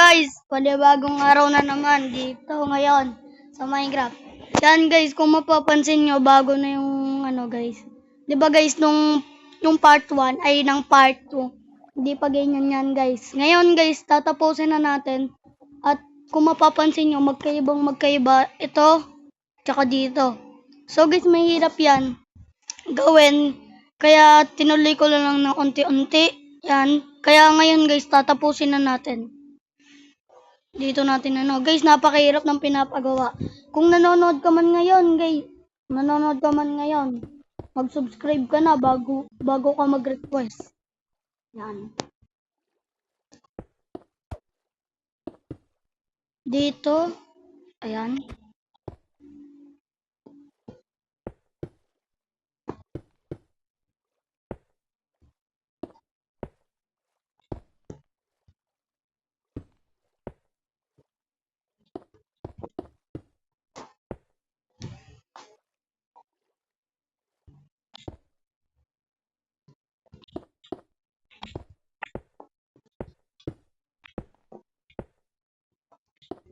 guys, panibagong araw na naman dito ngayon sa Minecraft. Yan guys, kung mapapansin nyo, bago na yung ano guys. ba guys, nung yung part 1 ay ng part 2. Hindi pa ganyan yan guys. Ngayon guys, tatapusin na natin. At kung mapapansin nyo, magkaibang magkaiba ito, tsaka dito. So guys, mahirap yan gawin. Kaya tinuloy ko lang ng unti-unti. Yan. Kaya ngayon guys, tatapusin na natin. Dito natin ano. Guys, napakahirap ng pinapagawa. Kung nanonood ka man ngayon, guys, nanonood ka man ngayon, mag-subscribe ka na bago, bago ka mag-request. Yan. Dito, ayan.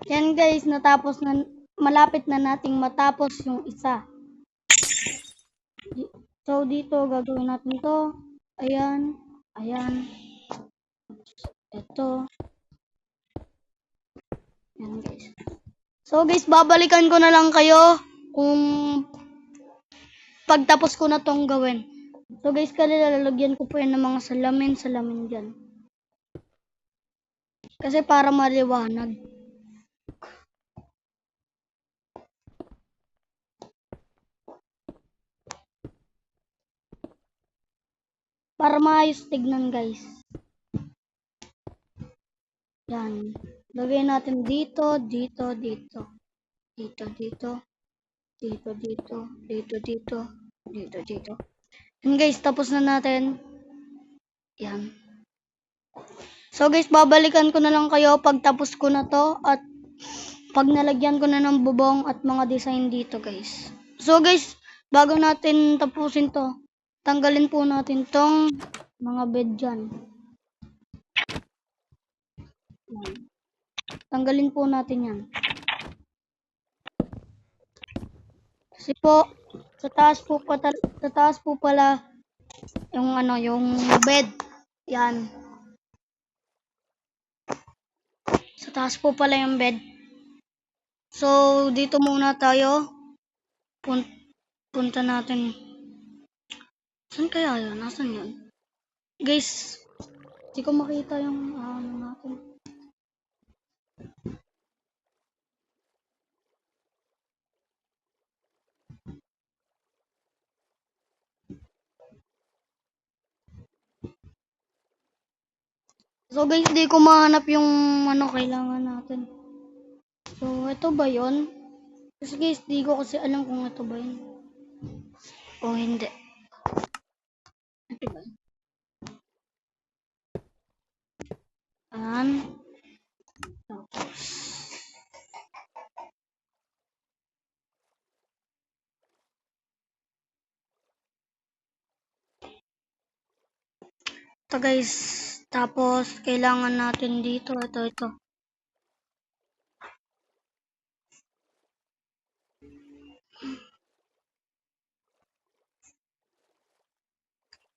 Yan guys, natapos na, malapit na nating matapos yung isa. So dito, gagawin natin to. Ayan, ayan. Ito. Yan guys. So guys, babalikan ko na lang kayo kung pagtapos ko na tong gawin. So guys, kailalagyan ko po yan ng mga salamin, salamin dyan. Kasi para maliwanag. Para maayos tignan guys. Yan. Lagay natin dito, dito, dito. Dito, dito. Dito, dito. Dito, dito. Dito, dito. Yan guys, tapos na natin. Yan. So guys, babalikan ko na lang kayo pag tapos ko na to at pag nalagyan ko na ng bubong at mga design dito guys. So guys, bago natin tapusin to, tanggalin po natin tong mga bed dyan. Yan. Tanggalin po natin yan. Kasi po, sa taas po, pata, sa taas po pala yung ano, yung bed. Yan. Sa taas po pala yung bed. So, dito muna tayo. Pun punta natin. Saan kaya yun? Nasaan yun? Guys, hindi ko makita yung ano natin. So guys, di ko mahanap yung ano kailangan natin. So, ito ba yon? Kasi guys, di ko kasi alam kung ito ba yun. O hindi. Ito ba yun? Yan. Ito guys. Tapos, kailangan natin dito. Ito, ito.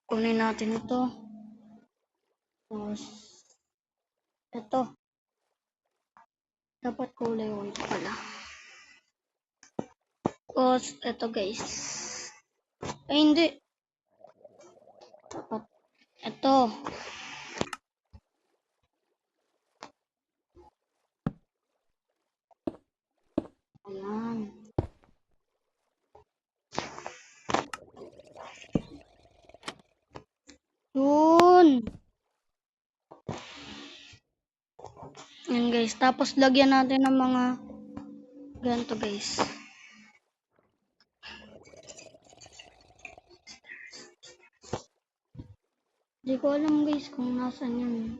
Kunin natin ito. Tapos, ito. Dapat kulay white pala. Tapos, ito guys. Ay, hindi. Dapat, ito. Ayan. Yun. Guys. Tapos lagyan natin ng mga ganito guys. Hindi ko alam guys kung nasan yun.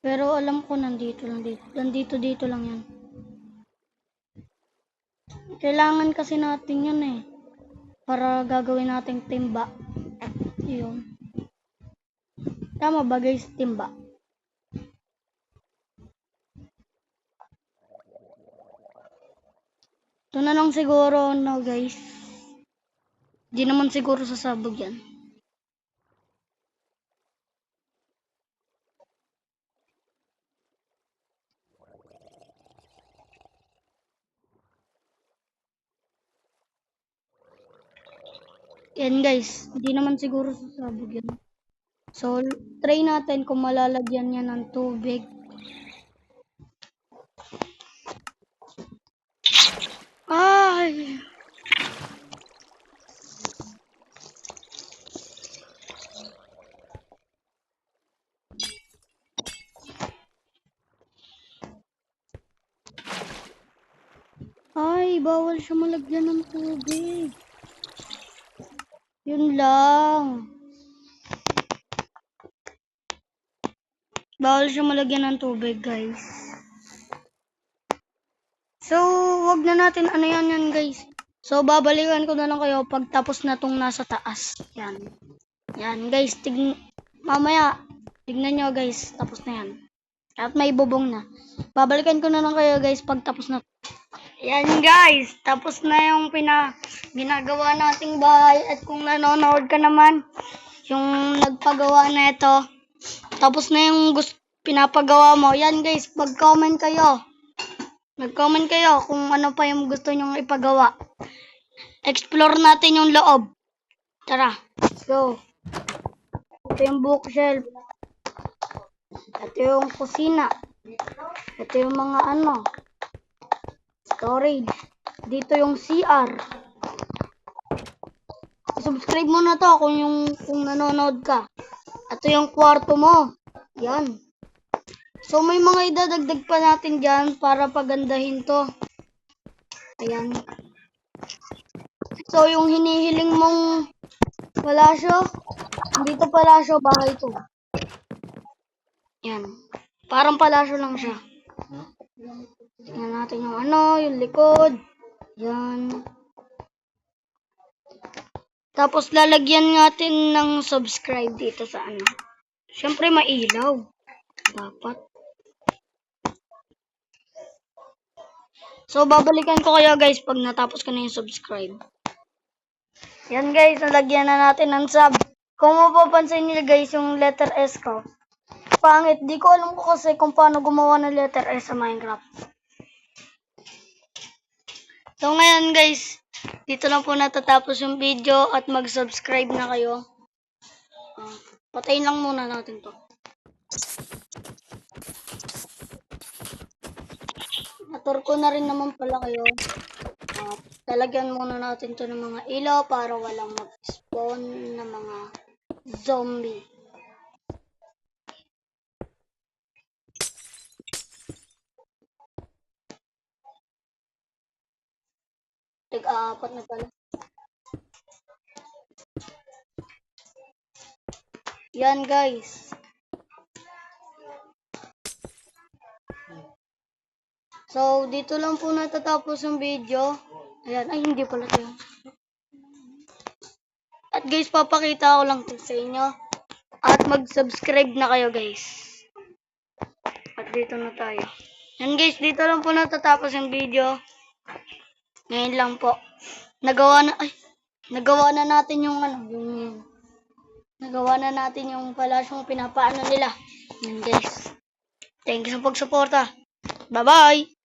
Pero alam ko nandito lang dito. Nandito dito lang yan. Kailangan kasi natin yun eh. Para gagawin nating timba. Yun. Tama ba guys, timba? Ito na lang siguro, no guys. Di naman siguro sasabog yan. Yan guys, hindi naman siguro sasabog yan. So, try natin kung malalagyan yan ng tubig. Ay! Ay, bawal siya malagyan ng tubig. Yun lang. Bawal siya malagyan ng tubig, guys. So, wag na natin ano yan yan, guys. So, babalikan ko na lang kayo pag tapos na tong nasa taas. Yan. Yan, guys. Tig Mamaya, tignan nyo, guys. Tapos na yan. At may bubong na. Babalikan ko na lang kayo, guys, pag tapos na. Yan, guys. Tapos na yung pina ginagawa nating bahay. At kung nanonood ka naman, yung nagpagawa na ito, tapos na yung gusto, pinapagawa mo. Yan, guys. Mag-comment kayo. Mag-comment kayo kung ano pa yung gusto nyong ipagawa. Explore natin yung loob. Tara, let's go. Ito yung bookshelf. Ito yung kusina. Ito yung mga ano. Storage. Dito yung CR. Subscribe mo na to kung yung kung nanonood ka. Ito yung kwarto mo. Yan. So may mga idadagdag pa natin dyan para pagandahin to. Ayan. So yung hinihiling mong palasyo, dito palasyo, bahay to. Yan. Parang palasyo lang siya. Tingnan natin yung ano, yung likod. Yan. Tapos lalagyan natin ng subscribe dito sa ano. Siyempre mailaw. Dapat. So, babalikan ko kayo guys pag natapos ko na yung subscribe. Yan guys, nalagyan na natin ng sub. Kung mapapansin niyo guys, yung letter S ko. Pangit, di ko alam ko kasi kung paano gumawa ng letter S sa Minecraft. So ngayon guys, dito lang po natatapos yung video at mag-subscribe na kayo. Ah, patayin lang muna natin to. Natur ko na rin naman pala kayo. Ah, talagyan muna natin to ng mga ilaw para walang mag-spawn ng mga zombie. Tig-apat na pala. Yan guys. So, dito lang po natatapos yung video. Ayan, ay hindi pala ito. At guys, papakita ko lang to sa inyo. At mag-subscribe na kayo guys. At dito na tayo. Yan guys, dito lang po natatapos yung video. Ngayon lang po. Nagawa na, ay, nagawa na natin yung ano, yung, nagawa na natin yung palasyong pinapaano nila. Yan guys. Thank you sa pagsuporta. Bye-bye!